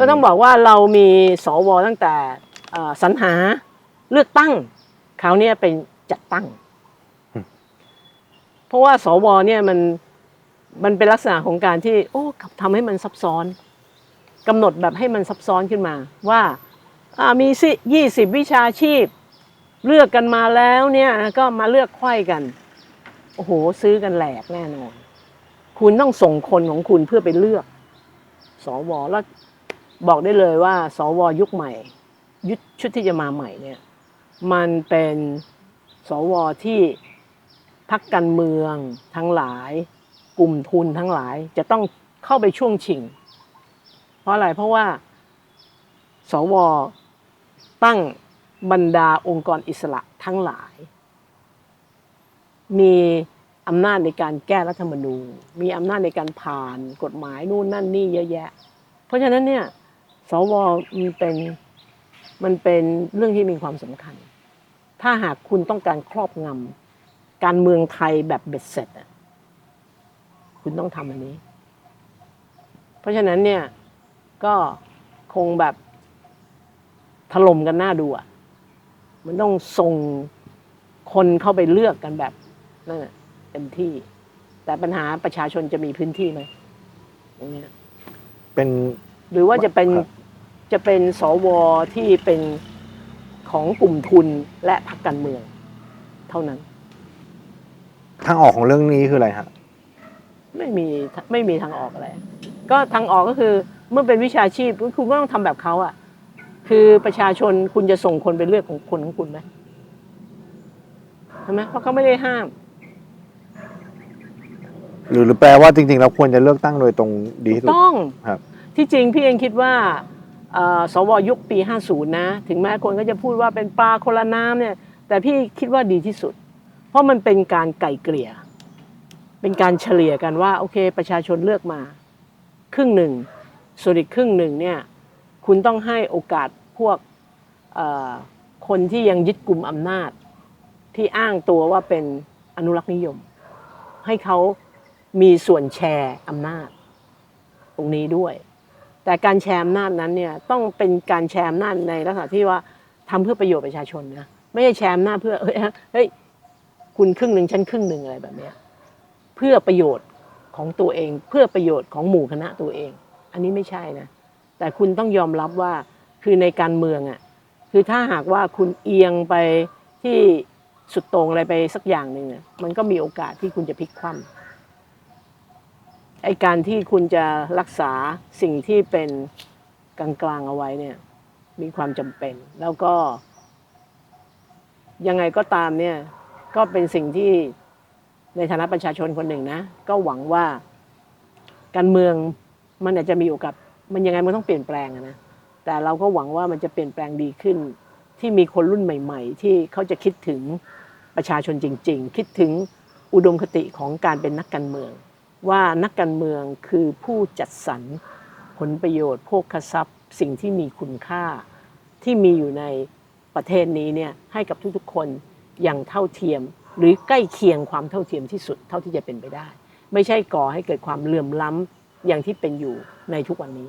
รั้ก็ต้องบอกว่าเรามีสวตั้งแต่เอ่อสรรหาเลือกตั้งคราวเนี้ยเป็นจัดตั้ง เพราะว่าสวเนี่ยมันมันเป็นลักษณะของการที่ โอ้ทำให้มันซับซ้อนกำหนดแบบให้มันซับซ้อนขึ้นมาว่าอ่ามีสิยี่สิบวิชาชีพ เลือกกันมาแล้วเนี่ยก็มาเลือกไขว้กัน โอ้โห ซื้อกันแหลกแน่นอน คุณต้องส่งคนของคุณเพื่อไปเลือกสวแล้ว บอกได้เลยว่า สวยุคใหม่ ยุคชุดที่จะมาใหม่เนี่ยมันเป็นสวที่พักการเมืองทั้งหลาย กลุ่มทุนทั้งหลายจะต้องเข้าไปช่วงชิง เพราะอะไรเพราะว่าสวตั้งบรรดาองค์กรอิสระทั้งหลาย มีอำนาจในการแก้รัฐธรรมนูญมีอำนาจในการผ่านกฎหมายนู่นนั่นนี่เยอะแยะ เพราะฉะนั้นเนี่ย สวมันเป็นมันเป็นเรื่องที่มีความสำคัญ ถ้าหากคุณต้องการครอบงำการเมืองไทยแบบเบ็ดเสร็จอะคุณต้องทำอันนี้ เพราะฉะนั้นเนี่ยก็คงแบบถล่มกันหน้าดูอะมันต้องส่งคนเข้าไปเลือกกันแบบนั่นน่ะเต็มที่ แต่ปัญหาประชาชนจะมีพื้นที่ไหมตรงเนี้ยเป็นหรือว่าจะเป็นครับ จะเป็นสวที่เป็นของกลุ่มทุนและพรรคการเมือง เท่านั้น ทางออกของเรื่องนี้คืออะไรฮะไม่มีไม่มีทางออกอะไร ก็ทางออกก็คือเมื่อเป็นวิชาชีพคุณก็ต้องทำแบบเขาอะคือประชาชนคุณจะส่งคนไปเลือกของคนของคุณไหมใช่ไหมเพราะเขาไม่ได้ห้ามหรือหรือแปลว่าจริงๆเราควรจะเลือกตั้งโดยตรงดีที่สุดต้องครับ ที่จริงพี่เองคิดว่าเอ่อ สวยุคปี 50 นะ ถึงแม้คนก็จะพูดว่าเป็นปลาคนละน้ำเนี่ย แต่พี่คิดว่าดีที่สุด เพราะมันเป็นการไก่เกลี่ย เป็นการเฉลี่ยกันว่า โอเคประชาชนเลือกมา ครึ่งหนึ่งส่วนอีกครึ่งหนึ่งเนี่ยคุณต้องให้โอกาสพวกคนที่ยังยึดกลุ่มอำนาจ ที่อ้างตัวว่าเป็นอนุรักษ์นิยม ให้เขามีส่วนแชร์อำนาจ ตรงนี้ด้วย แต่การแชร์อำนาจนั้นเนี่ยต้องเป็นการแชร์อำนาจในลักษณะที่ว่าทำเพื่อประโยชน์ประชาชนนะไม่ใช่แชร์อำนาจเพื่อเฮ้ยเฮ้ยคุณครึ่งหนึ่งฉันครึ่งหนึ่งอะไรแบบเนี้ยเพื่อประโยชน์ของตัวเอง เพื่อประโยชน์ของหมู่คณะตัวเอง อันนี้ไม่ใช่นะแต่คุณต้องยอมรับว่าคือในการเมืองอะคือถ้าหากว่าคุณเอียงไปที่สุดโต่งอะไรไปสักอย่างหนึ่งเนี่ยมันก็มีโอกาสที่คุณจะพลิกคว่ำ ไอการที่คุณจะรักษาสิ่งที่เป็นกลางๆเอาไว้เนี่ย มีความจำเป็น แล้วก็ ยังไงก็ตามเนี่ย ก็เป็นสิ่งที่ในฐานะประชาชนคนหนึ่งนะ ก็หวังว่าการเมืองมันอาจจะมีโอกาสมันยังไงมันต้องเปลี่ยนแปลงนะแต่เราก็หวังว่ามันจะเปลี่ยนแปลงดีขึ้น ที่มีคนรุ่นใหม่ ๆ ที่เขาจะคิดถึงประชาชนจริง ๆ คิดถึงอุดมคติของการเป็นนักการเมือง ว่านักการเมืองคือผู้จัดสรรผลประโยชน์โภคทรัพย์ สิ่งที่มีคุณค่า ที่มีอยู่ในประเทศนี้เนี่ยให้กับทุกๆคนอย่างเท่าเทียม หรือใกล้เคียงความเท่าเทียมที่สุดเท่าที่จะเป็นไปได้ ไม่ใช่ก่อให้เกิดความเหลื่อมล้ำอย่างที่เป็นอยู่ในทุกวันนี้